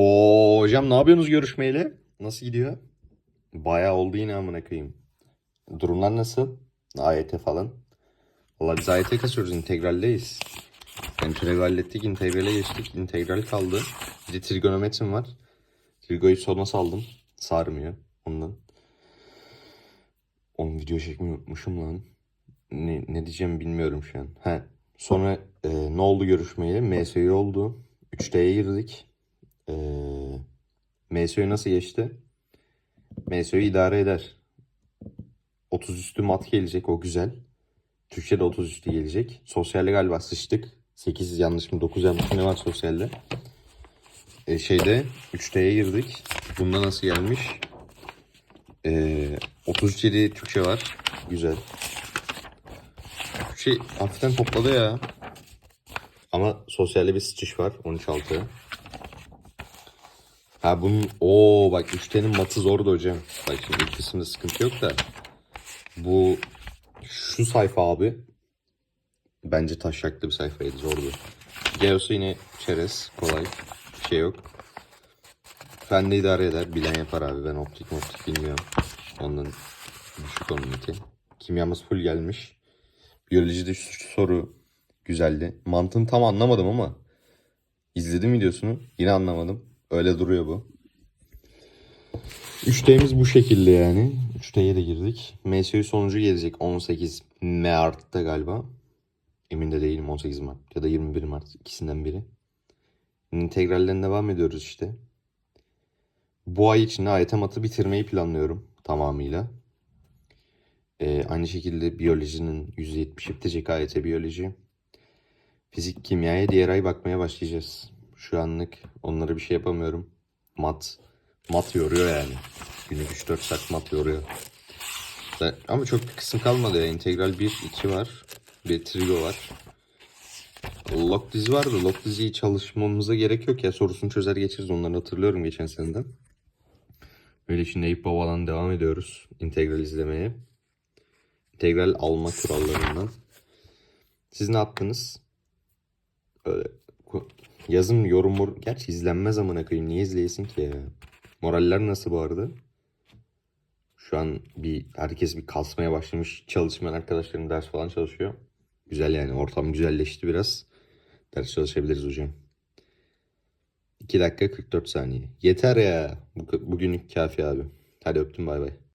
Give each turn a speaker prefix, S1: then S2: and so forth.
S1: Oo hocam ne yapıyorsunuz görüşmeyle? Nasıl gidiyor? Bayağı oldu yine amına koyayım. Durumlar nasıl? AYT falan. Valla biz AYT kasıyoruz. integraldeyiz. Türevi hallettik. integrale geçtik. integral kaldı. Bir de trigonometrim var. Trigoyu sona saldım. Sarmıyor ondan. Onun video çekmeyi unutmuşum lan. Ne, ne diyeceğimi bilmiyorum şu an. He. Sonra e, ne oldu görüşmeyle? MSÜ oldu. 3D'ye girdik. Ee, MSÜ nasıl geçti? MSÜ idare eder. 30 üstü mat gelecek o güzel. Türkçe'de 30 üstü gelecek. Sosyalde galiba sıçtık. 8 yanlış mı 9 yanlış mı ne var sosyalde? Ee, şeyde 3D'ye girdik. Bunda nasıl gelmiş? Ee, 37 Türkçe var. Güzel. Türkçe hafiften topladı ya. Ama sosyalde bir sıçış var. 13-6. Ha bunun o bak üçtenin matı zordu hocam. Bak şimdi kısımda sıkıntı yok da. Bu şu sayfa abi bence taşaklı bir sayfaydı zordu. Geosu yine çerez kolay. Bir şey yok. Fen de idare eder. Bilen yapar abi. Ben optik optik bilmiyorum. Ondan düşük onunki. Kimyamız full gelmiş. Biyolojide şu soru güzeldi. Mantığını tam anlamadım ama izledim videosunu. Yine anlamadım. Öyle duruyor bu. 3D'miz bu şekilde yani. 3D'ye de girdik. MSU sonucu gelecek 18 Mart'ta galiba. Emin de değilim 18 Mart ya da 21 Mart ikisinden biri. İntegrallerine devam ediyoruz işte. Bu ay içinde AYT matı bitirmeyi planlıyorum tamamıyla. Ee, aynı şekilde biyolojinin %70'i bitecek AYT biyoloji. Fizik, kimyaya diğer ay bakmaya başlayacağız. Şu anlık onlara bir şey yapamıyorum. Mat, mat yoruyor yani. Günlük 3-4 saat mat yoruyor. Ama çok bir kısım kalmadı ya. İntegral 1, 2 var. Bir trigo var. Log dizi vardı. Log diziyi çalışmamıza gerek yok ya. Sorusunu çözer geçeriz. Onları hatırlıyorum geçen seneden. Öyle şimdi Eyüp Baba'dan devam ediyoruz. İntegral izlemeye. İntegral alma kurallarından. Siz ne yaptınız? Öyle yazım yorum mor- gerçi izlenmez amına koyayım niye izleyesin ki ya? Moraller nasıl bu arada? Şu an bir herkes bir kasmaya başlamış. Çalışmayan arkadaşlarım ders falan çalışıyor. Güzel yani ortam güzelleşti biraz. Ders çalışabiliriz hocam. 2 dakika 44 saniye. Yeter ya. Bu, bugünlük kafi abi. Hadi öptüm bay bay.